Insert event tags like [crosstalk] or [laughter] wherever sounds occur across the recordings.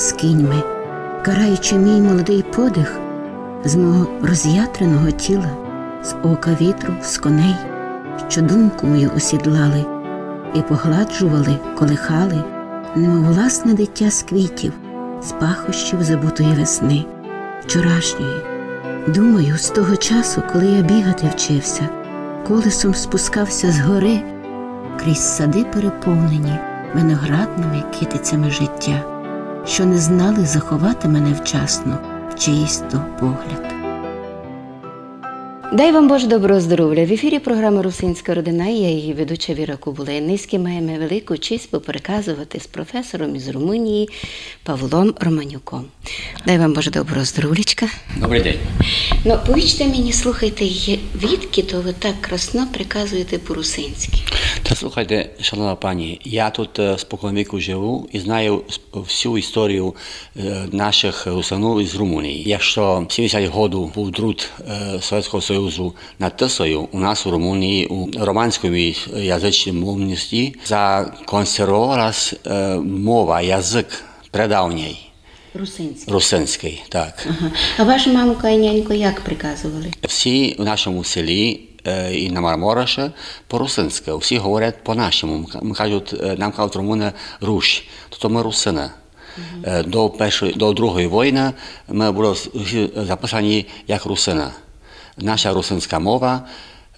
З кіньми, караючи мій молодий подих з мого роз'ятреного тіла, з ока вітру, з коней, що думку мою осідлали, і погладжували, колихали, немов власне дитя з квітів, з пахощів забутої весни, вчорашньої. Думаю, з того часу, коли я бігати вчився, колесом спускався з гори крізь сади переповнені виноградними китицями життя, що не знали заховати мене вчасно в чиїсь то погляд. Дай вам Боже доброго здоров'я. В ефірі програми Русинська родина. і Я її ведуча Віра Кубулей. Низьки маємо велику честь попереказувати з професором із Румунії Павлом Романюком. Дай вам Боже доброго здоров'ячка. Добрий день. Ну, повічте мені, слухайте, відки то ви так красно приказуєте по-русинськи. Та слухайте, шановна пані, я тут е, споконвіку живу і знаю всю історію е, наших русанів із Румунії. Якщо 70 років був друт е, Совєтського Союзу над Тисою, у нас у Румунії у романської язичній мовності законсервувалась е, мова, язик предавній, Русинськи. русинський, так. Ага. А ваша мамка і нянько як приказували? Всі в нашому селі е, і на Мармораше по-русинськи. Всі говорять по-нашому. Ми кажуть, е, нам кажуть румуни руш, тобто ми русини. Е, До першої до другої війни ми були записані як русина. Наша русинська мова,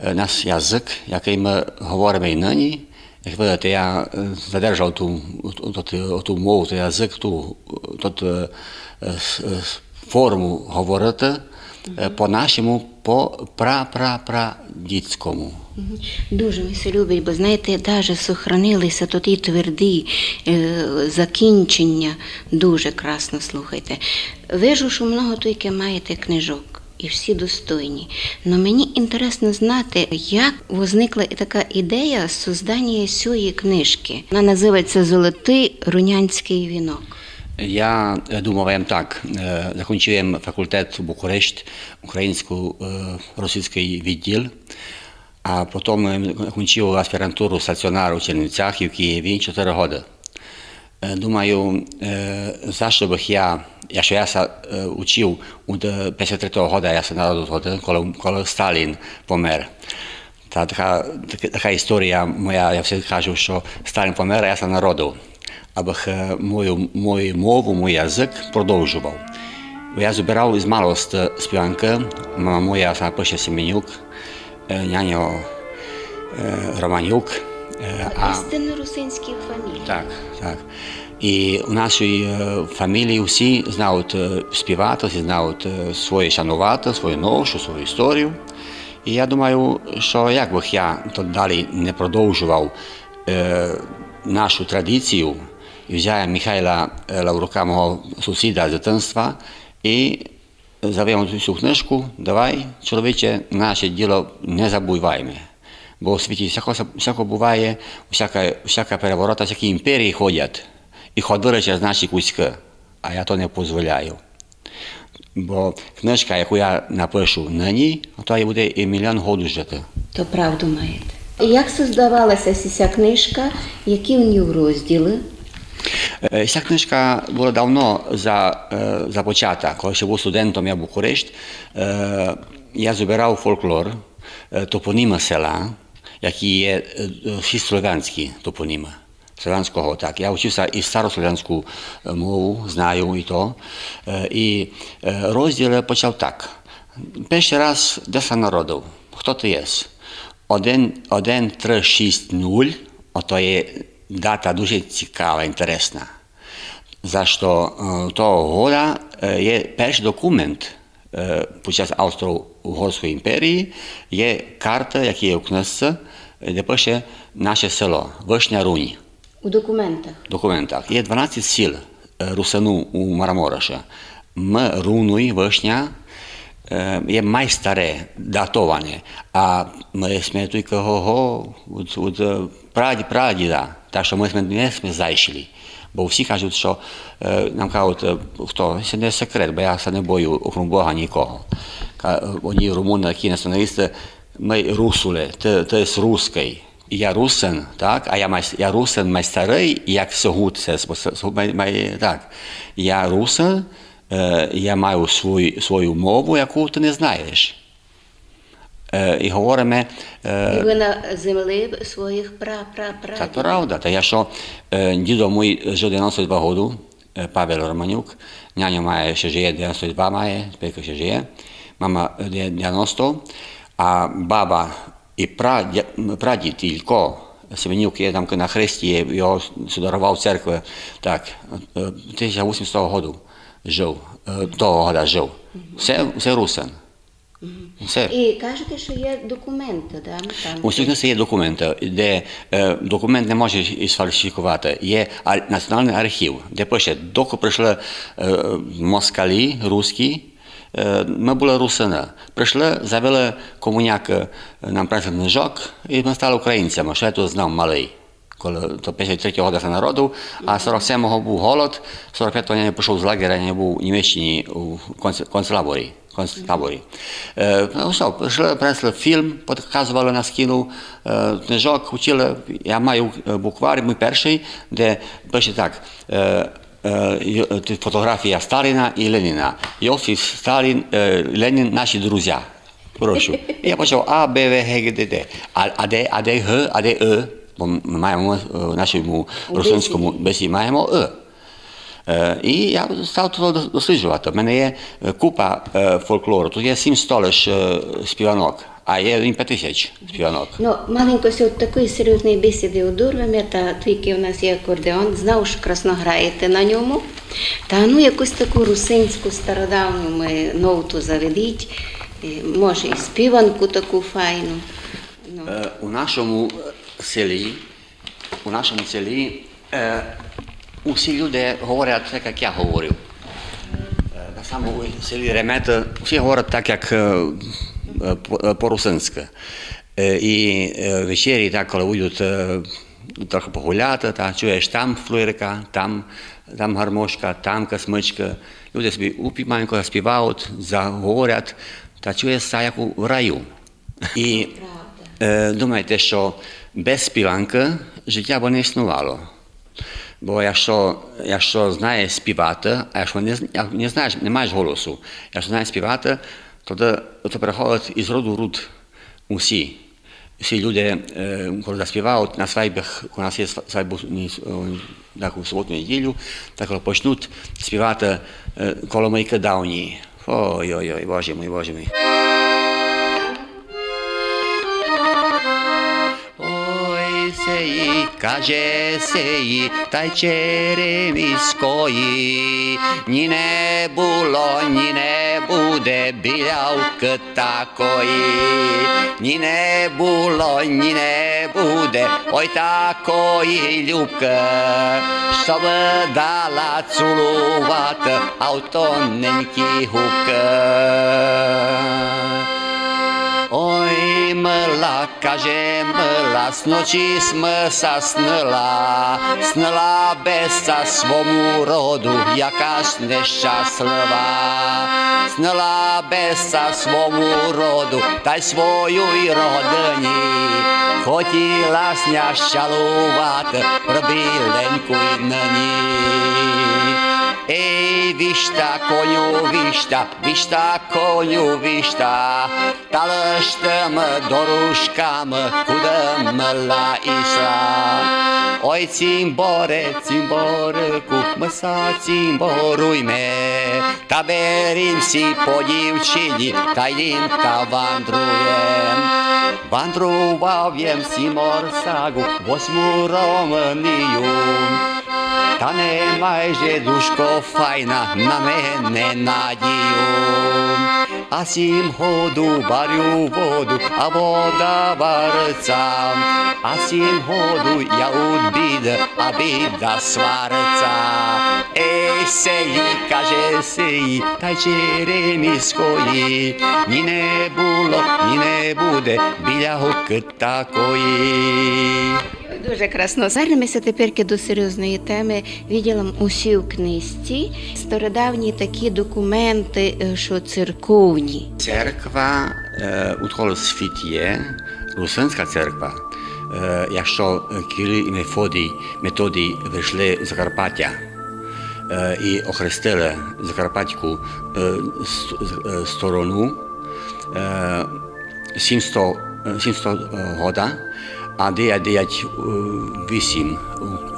е, наш язик, який ми говоримо і нині. Як видите, я е, задержав ту, ту, ту, ту мову, той язик, ту, ту, ту с- е, форму говорити по-нашому, по пра-пра-пра-дітському. Дуже ми все любить, бо знаєте, навіть сохранилися то ті тверді е, закінчення. Дуже красно слухайте. Вижу, що много тільки маєте книжок. І всі достойні. Но мені інтересно знати, як возникла така ідея создання цієї книжки. Вона називається Золотий рунянський вінок. Я е, думав так, е, закінчуємо факультет у Букурешт, українсько-російський відділ, а потім е, закінчив аспірантуру стаціонару в Чернівцях і в Києві 4 роки. Е, Думаю, е, за що бих я, якщо я се е, учив у 53-го року, я се народив тоді, коли, коли Сталін помер. Та така, така, така історія моя, я все кажу, що Сталін помер, а я се народив. Абих е, мою, мою мову, мій язик продовжував. Я збирав із малості співанки, мама моя сама пише Семенюк, е, няньо е, Романюк. е, а- Істинно русинські фамілії. так, так. І у нашій е, фамілії всі знають е, співати, всі знають е, своє шанувати, свою ношу, свою історію. І я думаю, що як би я то далі не продовжував е, нашу традицію, і взяв Михайла Лаврука, мого сусіда з дитинства, і завів цю книжку, давай, чоловіче, наше діло не забуваймо. Бо у світі всяко, всяко буває, всяка, всяка переворота, всякі імперії ходять і ходили через наші кузьки, а я то не дозволяю. Бо книжка, яку я напишу нині, то і буде і мільйон году жити. То правду маєте. Як создавалася ця книжка, які у ній розділи? Е, Ця книжка була давно за, е, започата, коли ще був студентом я в Букурешт. Е, Я збирав фольклор, е, топоніми села, які є е, всі слов'янські топоніми. Слов'янського, так. Я вчився і старослов'янську мову, знаю і то. І розділ почав так. Перший раз десь народив. Хто ти є? 1, 1, 3, 6, 0. Ото є дата дуже цікава, інтересна. За що того года є перший документ під час Австро-Угорської імперії, є карта, яка є у книжці, де пише наше село, Вишня Рунь У документах. документах. Є 12 сіл русину у Марамороша. Ми Руну Вишня є майстаре, датоване, а ми сме тільки го від, праді прадіда, так що ми сме не сме зайшли. Бо всі кажуть, що нам кажуть, хто, це не секрет, бо я не бою, окрім Бога, нікого. Одні румуни, які націоналісти, ми русули, ти, ти з русський. Я русин, так, а я, май, я русин май старий, як Согут, це май, май, так. Я русин, е, я маю свою, свою мову, яку ти не знаєш. Е, і говоримо, е, І ви на землі своїх пра пра пра Та правда, та я що е, дідо мій жив 92 року, е, Павел Романюк, няня має ще живе, 92 має, тепер ще живе, мама е, 90, а баба і прадід, прадід Ілько, Семенюк є там на хресті, його сударував церкви, так, е, 1800 року жив, е, того года жив. Все, все русин. Все. І кажете, що є документи, да? там. У всіх нас є документи, де е, документ не може сфальсифікувати. Є національний архів, де пише, доки прийшли е, москалі, русські, е, ми були русини. Прийшли, завели комуняки, нам принесли книжок, і ми стали українцями, що я тут знав малий. Коли то 53-го року народу, а 47-го був голод, 45-го я не пішов з лагеря, я був у Німеччині у конц- концлаборі. концтаборі. Е, ну, все, прийшли, принесли фільм, показували на скіну, е, книжок, вчили. Я маю е, буквар, мій перший, де пише так. Е, е, Ю- е, фотографія Сталіна і Леніна. Йосиф Сталін, е, Ленін наші друзі. Прошу. І я почав А, Б, В, Г, Г, Д, Д. А, а де, а де Г, а де Е? Бо ми маємо е, в нашому русинському бесі маємо Е. Е, І я став тут досліджувати. У мене є е, купа е, фольклору. Тут є сім столиш е, співанок, а є він п'ять тисяч співанок. Ну, маленько сьогодні такої серйозної бесіди одурвемо, та тільки у нас є акордеон, знав, що красно граєте на ньому. Та ну якусь таку русинську стародавню ми ноуту заведіть, може і співанку таку файну. Ну. Е, У нашому е, селі, у нашому селі е, усі люди говорять так, як я говорив. Е, Так само у селі Ремета всі говорять так, як е, по-русинськи. Е, І е, ввечері, так, коли вийдуть е, трохи погуляти, та, чуєш там флирика, там, там гармошка, там космичка. Люди собі упійманько співають, заговорять, та чуєш це як у раю. І е, думайте, що без співанки життя б не існувало. Бо якщо, якщо знаєш співати, а якщо не, не знаєш, не маєш голосу, якщо знаєш співати, Toda to prehoditi iz rodu v rud vsi. Vsi ljudje, eh, ko zaspivaju na svadbah, ko nas je svadbu tako u sobotu i nedjelju, tako počnut spivati eh, kolomajka davnji. Oj, oj, oj, Bože moj, Bože moj. Сеї, каже сеї, та й череміської, ні не було, ні не буде білявки такої, ні не було, ні не буде, ой такої любки, щоб дала цілувати, а в тоненькі губки. Ой, мила, каже мила, з ночі смиса снила, снила безса свому роду, яка ж нещаслива, снила безса свому роду, та й свою й родині, хотіла сня щалувати, про біленьку й нині. Ей, Ej, višta, koniu, višta, višta, koniu, višta Talăște-mă, dorușca-mă, cudă-mă la Isla Oi, țimbore, țimbore, cu măsa țimborui me. Taberim si podiu cini, tajnim ta vandrujem Vandruvavjem si morsagu, vosmu Româniju Ta ne mai файна на мене надію. А сім году барю воду, а вода вариться. А сім году я у біда, а біда свариться. Ей, сеї, каже сеї, та й череміської. Ні не було, ні не буде біля гуки такої. Дуже красно. Вернемося тепер до серйозної теми. Відділом усі в книжці. Стародавні такі документи, е, що церковні. Церква, е, відколи світ є, русинська церква, Е, Якщо Кирил і Мефодій, Методій вийшли з Закарпаття е, і охрестили Закарпатську сторону, е, 700, е, 700 года, а 998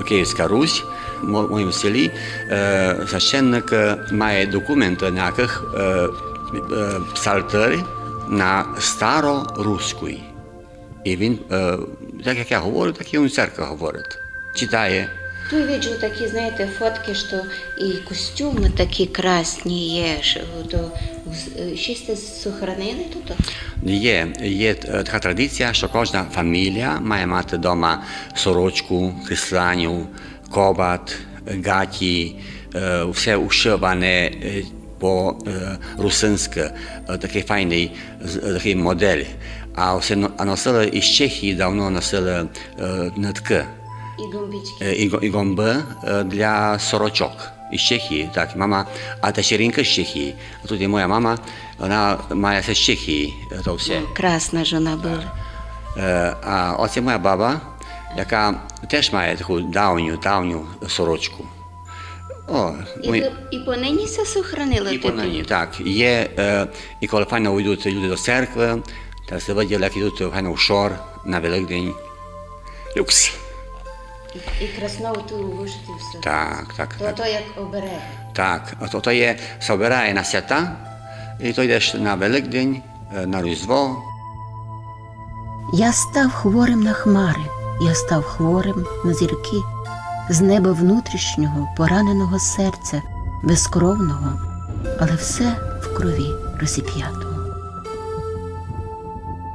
Київська Русь, в мо- моєму селі, е, священник е, має документи на яких е, е, на староруській. І він, так як я говорю, так і він в говорить. Читає. Тут виджу такі, знаєте, фотки, що і костюми такі красні є, то е, щось сохранили тут. Є, є е, така традиція, що кожна фамілія має мати вдома сорочку, крисланю, кобат, гаті, е, все ушиване по русинськи, такий файний такий модель. А все а носили із Чехії давно носили нитки. Е, і, го- і гомби е, для сорочок із Чехії. Так, мама, а та щерінка з Чехії. А тут є моя мама, вона має все з Чехії, е, то все. Красна ж була. Е, А оце моя баба, яка теж має таку давню, давню сорочку. О, І, ми- і понині це сохранили і понині, так. Є, е, і коли файно йдуть люди до церкви, та се виділи, як йдуть файно в шор на Великдень. Люкс. І красново ту вишити все. Так, так, То, так. то як оберег. Так, то, то є, собирає на свята, і то йдеш на Великдень, е, на Різдво. Я став хворим на хмари, я став хворим на зірки, з неба внутрішнього, пораненого серця, безкровного, але все в крові розіп'ятого.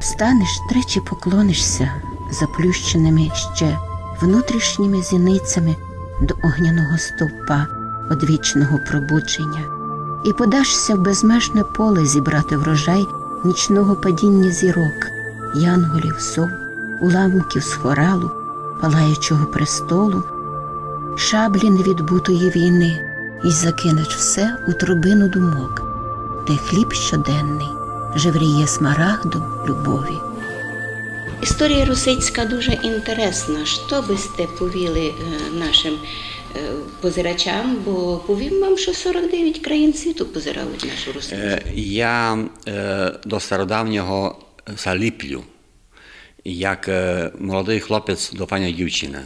Станеш тричі поклонишся заплющеними ще внутрішніми зіницями до огняного стовпа одвічного пробудження, і подашся в безмежне поле зібрати врожай нічного падіння зірок, янголів, сов, уламків з хоралу, палаючого престолу, шаблі невідбутої війни, і закинеш все у трубину думок, де хліб щоденний жевріє смарагдом любові. Історія русицька дуже інтересна. Що би сте повіли е, нашим е, позирачам, бо повім вам, що 49 країн світу позирають нашу Русицьку. Е, Я е, до стародавнього заліплю, як молодий хлопець до пані дівчини.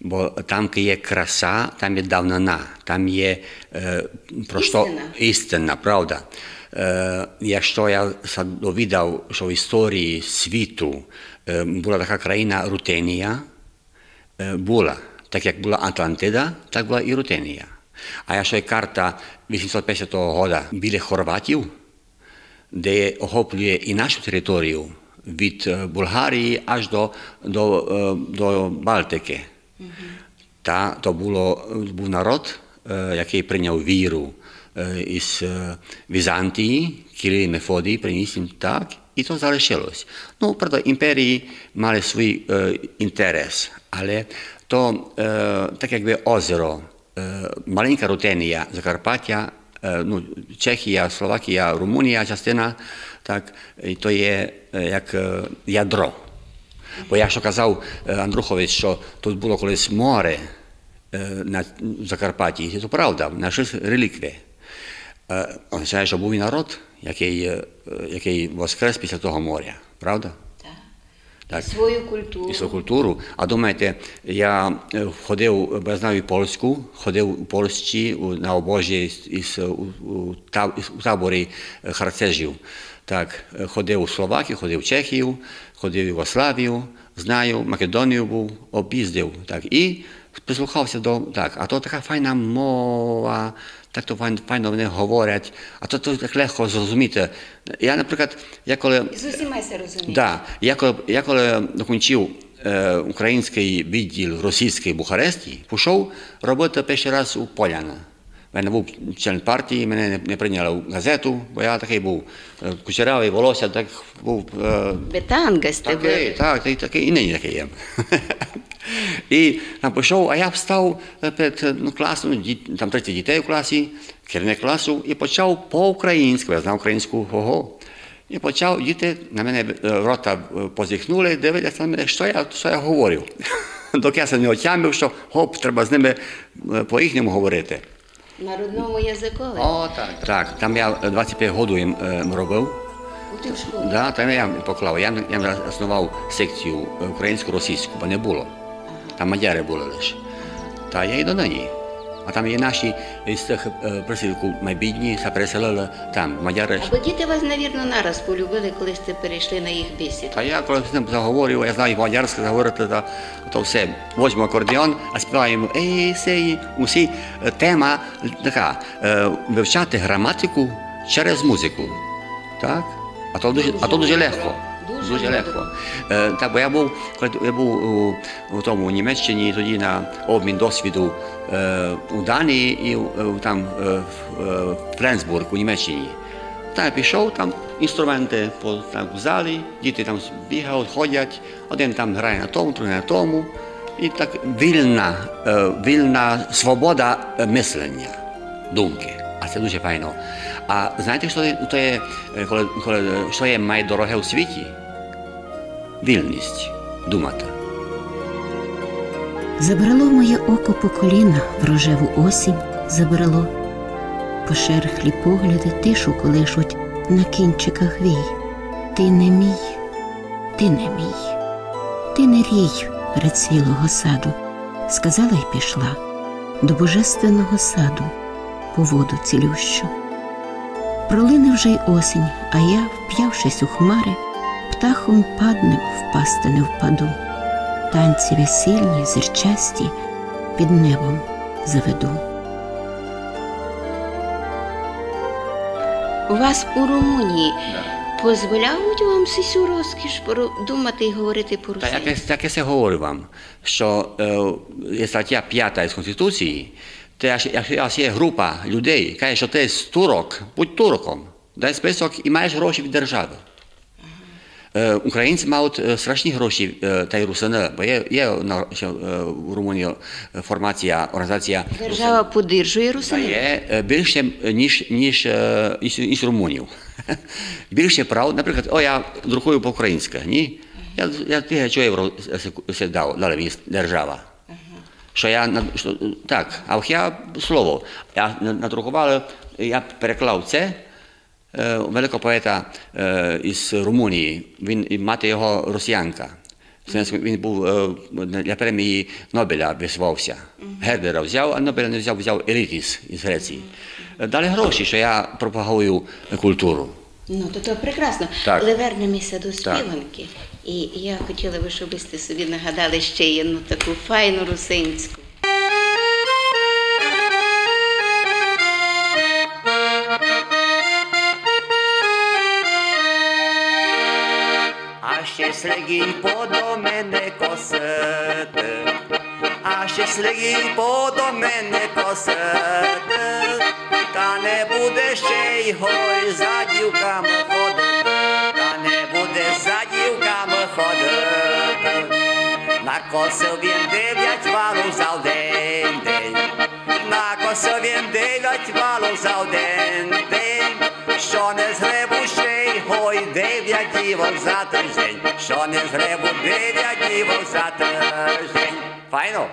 Бо там є краса, там є давнина, там є е, просто Істина. істина, правда. Eh, je što ja sad dovidal što u istoriji svitu eh, bila taka krajina Rutenija, eh, bula, tak jak bila Atlantida, tak bila i Rutenija. A ja što je karta 1850. hoda bile Horvatiju, gdje je ohopljuje i našu teritoriju, vid Bulhariji až do, do, do Baltike. Mm -hmm. Ta, to bilo, bol narod, jaký prenal víru, е, із е, Візантії, Кирил і Мефодій приніс так, і то залишилось. Ну, правда, імперії мали свій е, інтерес, але то так якби озеро, е, маленька Рутенія, Закарпаття, ну, Чехія, Словакія, Румунія частина, так, і то є е, як е, ядро. Бо я що казав Означає, що був і народ, який, е, який воскрес після того моря, правда? Так. Свою культуру. І свою культуру. А думаєте, я е, ходив, я знаю і польську, ходив у Польщі на обожі із, у, таборі е, харцежів. Так, е, ходив у Словакію, ходив в Чехію, ходив в Югославію, знаю, Македонію був, об'їздив. Так, і прислухався до. Так, а то така файна мова, так то файн- файно вони говорять, а то, то так легко зрозуміти. Я, наприклад, я коли З усіма це розумієте. Да. Я коли, я коли докінчив е, український відділ російський в Бухаресті, пішов робити перший раз у Поляна. У мене був член партії, мене не, не прийняли в газету, бо я такий був кучерявий, волосся, так був. Е, Бетанга з тебе. так, такий, такий, і нині такий є. І там пішов, а я встав е, перед е, ну, класом, ну, діт- там 30 дітей в класі, керівник класу, і почав по-українськи, я знав українську ого. І почав діти на мене е, рота е, позіхнули, дивляться на мене, що я, що я говорив. [laughs] Доки я се не отямив, що хоп, треба з ними е, по-їхньому говорити. На родному язикові? О, так. Так, там я е, 25 років їм робив. У ти в школі? Да, там я поклав. Я, я заснував секцію українсько-російську, бо не було. Там мадяри були лише. Та я і до нині. А там є наші з цих присілку майбідні, се переселили там, мадяри. Або діти вас, навірно, нараз полюбили, коли сте перейшли на їх бесід. Та я коли з ним заговорив, я знаю мадярське заговорити, то, то все. Возьму акордеон, а співаємо ей, сей, усі. Тема така, вивчати граматику через музику. Так? А то дуже, а то дуже легко. Дуже Дуже легко. Е, так, бо я був, я був у, у тому у Німеччині тоді на обмін досвіду е, у Данії і е, там е, в е, Фленсбург у Німеччині. Та я пішов, там інструменти по там, в залі, діти там бігають, ходять, один там грає на тому, другий на тому. І так вільна, вільна свобода мислення, думки. А це дуже файно. А знаєте, що є- то є, е, коли, коли, що є найдороге у світі? Вільність думати. Забрало моє око по коліна в рожеву осінь забрало. Пошерхлі погляди тишу колишуть на кінчиках вій. Ти не мій, ти не мій, ти не рій передсвілого саду, сказала й пішла до божественного саду по воду цілющу. Пролине вже й осінь, а я, вп'явшись у хмари, птахом паднем впасти не впаду. Танці весільні, зірчасті під небом заведу. У вас у Румунії дозволяють вам всю розкіш думати і говорити як, я- так я це говорю вам, що е, є стаття 5 з Конституції, якщо якщо є група людей, каже, що ти з турок, будь турком, дай список і маєш гроші від держави. Е, українці мають е, страшні гроші, е, та й русини, бо є, є в Румунії формація, організація Держава подержує та русинів? є більше, ніж, ніж, ніж, ніж румунів. [laughs] більше прав, наприклад, о, я друкую по-українськи, ні? Я, я тисячу євро дав, дала мені держава. Що я, що, так, а я слово, я на- надрукував, я переклав це, е, великого поета е, із Румунії, він, і мати його росіянка. Він був е, для премії Нобеля висувався. Гердера взяв, а Нобеля не взяв, взяв Елітіс із Греції. Е, Дали гроші, що я пропагую культуру. Ну, то то прекрасно. Так. Але вернемося до співанки. І я хотіла би, щоб ви собі нагадали ще одну таку файну русинську. А ще слегінь подо мене косити, а ще слегінь подо мене косити, та не буде ще й гой за дівками ходити, та не буде за дівками ходити. Накосив він дев'ять валу за один день, накосив він дев'ять валу за один день, що не згребу ще й гой дев'ять дівок за тиждень, що не згребу дев'ять дівок за тиждень. Файно?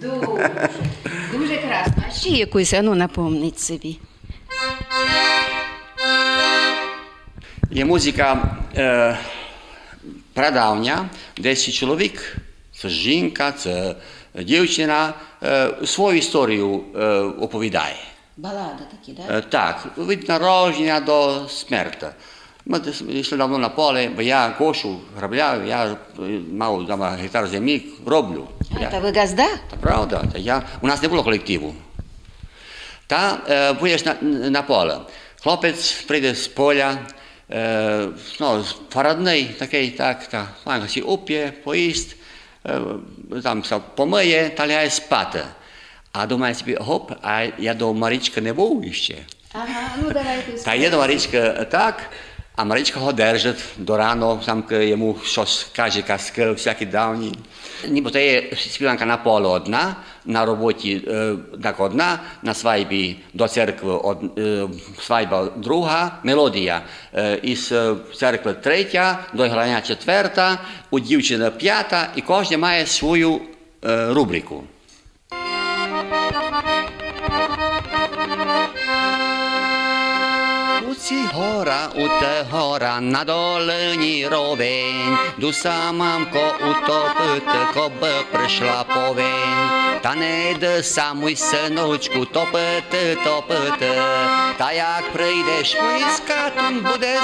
Дуже, дуже красно. А ще якусь, ану, напомніть собі. Є музика е, прадавня, десь чоловік, це жінка, це дівчина, е, свою історію е, оповідає. Балада такі, так? Е, Так, від народження до смерті. Ми йшли давно на поле, бо я кошу, грабляю, я мав вдома гектар землі, роблю. А, Я- та ви газда? Та правда, та я, у нас не було колективу. Та е, поїдеш на, на поле. Хлопець прийде з поля, е, ну, парадний такий, так, та, файно сі уп'є, поїсть, е, там все помиє та лягає спати. А думає собі, гоп, а я до Марічки не був іще. Ага, ну давайте. Та є до Марічки так, А Маричка його держить до рано, там йому щось каже казки, всякі. Ніби то є співанка на поле одна, на роботі так одна, на свайбі до церкви од, свадьба друга, мелодія. Із церкви третя, до грання четверта, у дівчини п'ята, і кожен має свою рубрику. Uci hora, ute hora, na dolní roveň, dusa mamko utopit, ko by přišla poveň. Ta nejde sa můj synočku topit, topit, ta jak přijdeš blízka, tun bude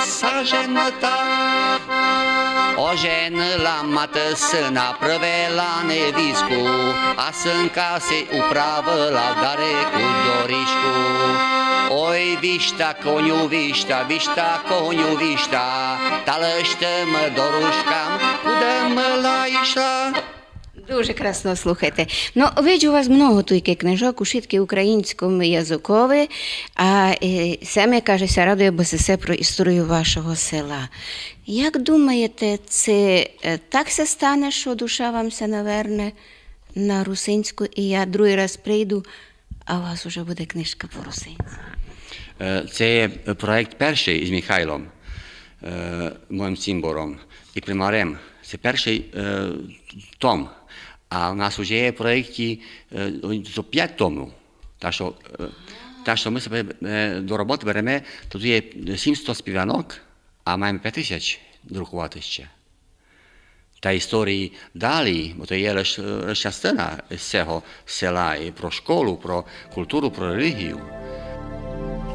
O jenă la mată sâna prăvela neviscu, A în case upravă la dare cu dorișcu. Oi vișta, coniu vișta, vișta, coniu vișta, Talăște-mă dorușcam, udă-mă la ișla. Дуже красно слухайте. Ну, виджу у вас много тільки книжок, ушитки українському язикові, а е, саме кажеся, радує БСС про історію вашого села. Як думаєте, це е, так се стане, що душа вам се наверне на русинську, і я другий раз прийду, а у вас вже буде книжка по русинську? Е, Це є проєкт перший із Михайлом, е, моїм цимбором і примарем. Це перший том. У нас вже є проєкті е, до 5 томів. Так що, е, так що ми себе е, до роботи беремо, тут є 700 співанок, а маємо 5 тисяч друкувати ще. Та історії далі, бо то є лише лише частина з цього села і про школу, про культуру, про релігію.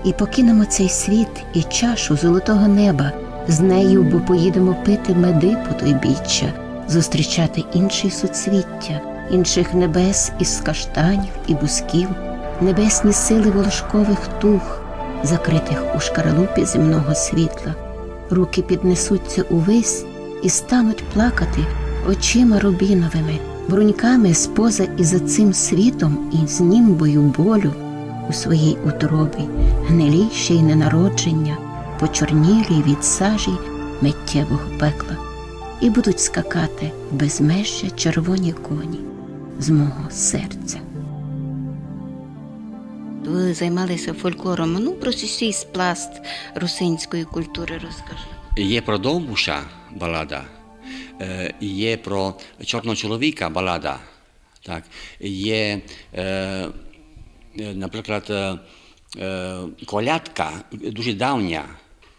І покинемо цей світ і чашу золотого неба. З нею, бо поїдемо пити меди по той біччя, зустрічати інші суцвіття, інших небес із каштанів і бусків, небесні сили волошкових тух, закритих у шкаралупі земного світла. Руки піднесуться увесь і стануть плакати очима рубіновими, бруньками споза і за цим світом, і з німбою болю у своїй утробі, гнилі ще й ненародження, почорнілі від сажі миттєвого пекла, і будуть скакати в безмежжя червоні коні з мого серця. Ви займалися фольклором. Ну, про свій спласт русинської культури розкажіть. Є про Довбуша балада, е, є про чорного чоловіка балада. Так. Є, е, е, наприклад, е, колядка дуже давня,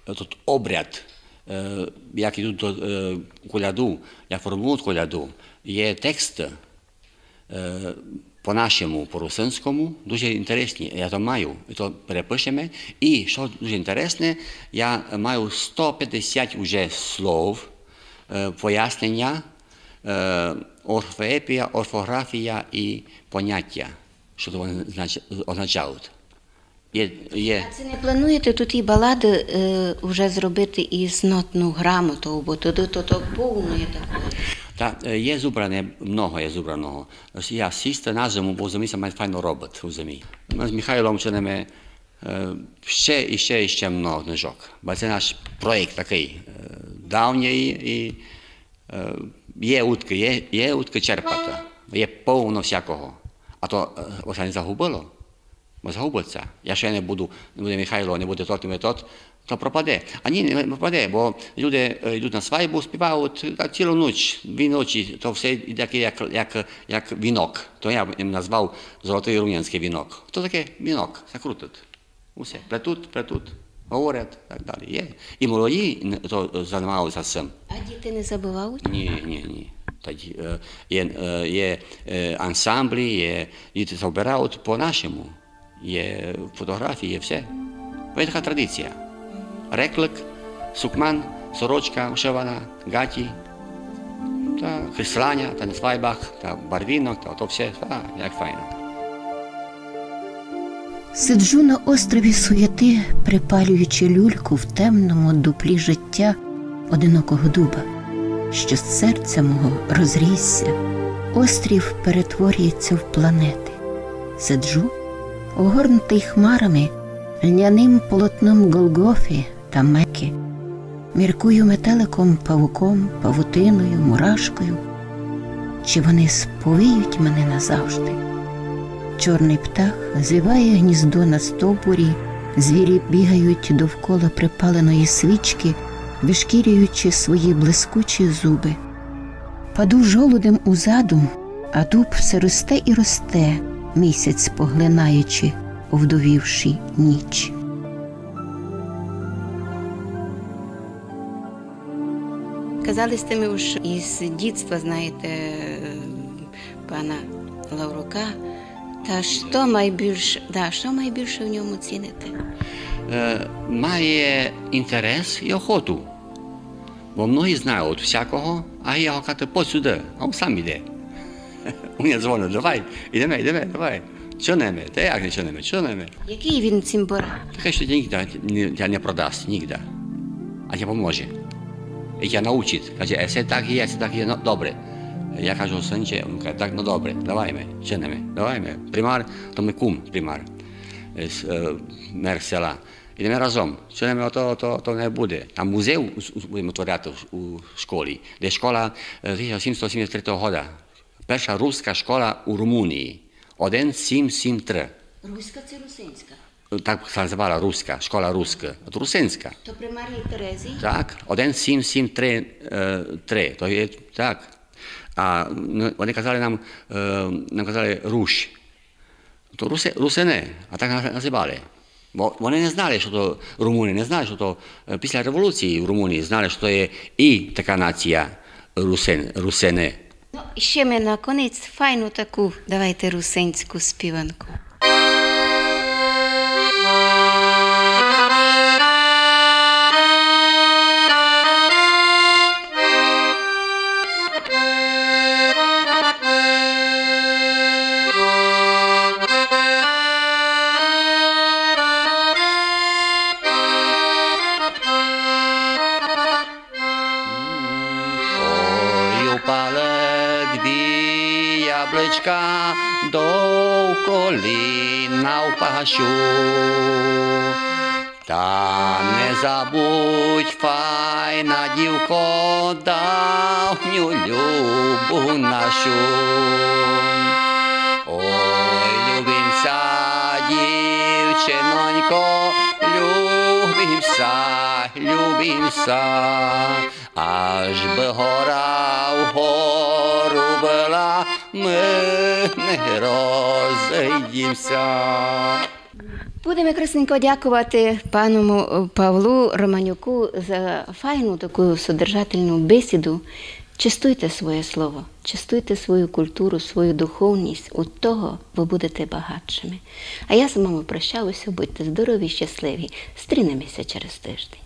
тут обряд, е, як йдуть до е, коляду, як формують коляду. Є текст е, по-нашому, по-русинському, дуже інтересні. Я то маю, і то що дуже інтересне, я маю 150 уже слов, пояснення, орфоепія, орфографія і поняття, що то вони знач- означають. Є, є. А це не плануєте тут і балади е, вже зробити із нотну грамоту, бо туди то, то повної такої. Та е, є зубране, много є зубраного. Я сісти на зиму, бо зимі має файно робить у зимі. Ми з Михайлом чинимо е, ще і ще і ще много книжок. Бо це наш проєкт такий е, давній і є утки, є, є утки черпати, є повно всякого. А то ось не загубило, бо. Я ще не буду, не буде Михайло, не буде тот не тот, то пропаде. А ні, не пропаде, бо люди е, йдуть на свадьбу, співають так, цілу ніч, дві ночі, то все йде як, як, як вінок. То я їм назвав золотий рум'янський вінок. То таке вінок, закрутить. Усе, плетуть, плетуть, говорять, так далі. Є. І молоді то займалися цим. А діти не забувають? Ні, ні, ні. Тоді е, є, е, є е, ансамблі, є, діти збирають по-нашому. Є фотографії, є все. Є така традиція. Реклик, сукман, сорочка вишивана, гаті, та хреслання, та на свайбах, та барвінок, та то все, та, як файно. Сиджу на острові суєти, припалюючи люльку в темному дуплі життя одинокого дуба, що з серця мого розрісся, острів перетворюється в планети. Сиджу, огорнутий хмарами, льняним полотном Голгофи та Меки, Міркую метеликом, павуком, павутиною, мурашкою. Чи вони сповіють мене назавжди? Чорний птах звиває гніздо на стовбурі, звірі бігають довкола припаленої свічки, вишкірюючи свої блискучі зуби. Паду жолудем у задум, а дуб все росте і росте, місяць поглинаючи, овдовівши ніч. Казали сте ми уж із дітства, знаєте, пана Лаврука. Та що найбільше, да, що найбільше в ньому ціните? Е, має інтерес і охоту. Бо многі знають всякого, а я кажу, по сюди, а він сам іде. Він дзвонить, давай, ідемо, ідемо, давай. Що ними? Та як не що ними? Що ними? Який він цим бора? Таке, що нігде не, не продасть, нігде. А тебе поможе. І тебе научить. Каже, «Е, все так є, все так є, ну, добре. Я кажу, синче, він каже, так, ну добре, давай ми, що ними, давай ми. Примар, то ми кум, примар, с- е, мер села. Ідемо разом, що ними то, то, то не буде. Там музей будемо творяти у- школі, де школа е, 1773 року. Перша руська школа у Румунії. 1773. Руська це русинська. Так називала руська, школа руська. От русинська. То при Марії Терезії? Так, 1773, е, то є так. А ну, вони казали нам, е, нам казали Руш. То руси, русини, а так називали. Бо вони не знали, що то румуни, не знали, що то е, після революції в Румунії знали, що то є і така нація русин, русини. Ну, ще ми на конець файну таку, давайте русинську співанку. Впашу. Та не забудь, файна дівко, давню любу нашу. Ой, любимся, дівчинонько, любимся, любимся, аж би гора вгору була, ми не розійдімся. Будемо красненько дякувати пану е, Павлу Романюку за файну таку содержательну бесіду. Чистуйте своє слово, чистуйте свою культуру, свою духовність. У того ви будете багатшими. А я з вами прощаюся, будьте здорові, щасливі. Стрінемося через тиждень.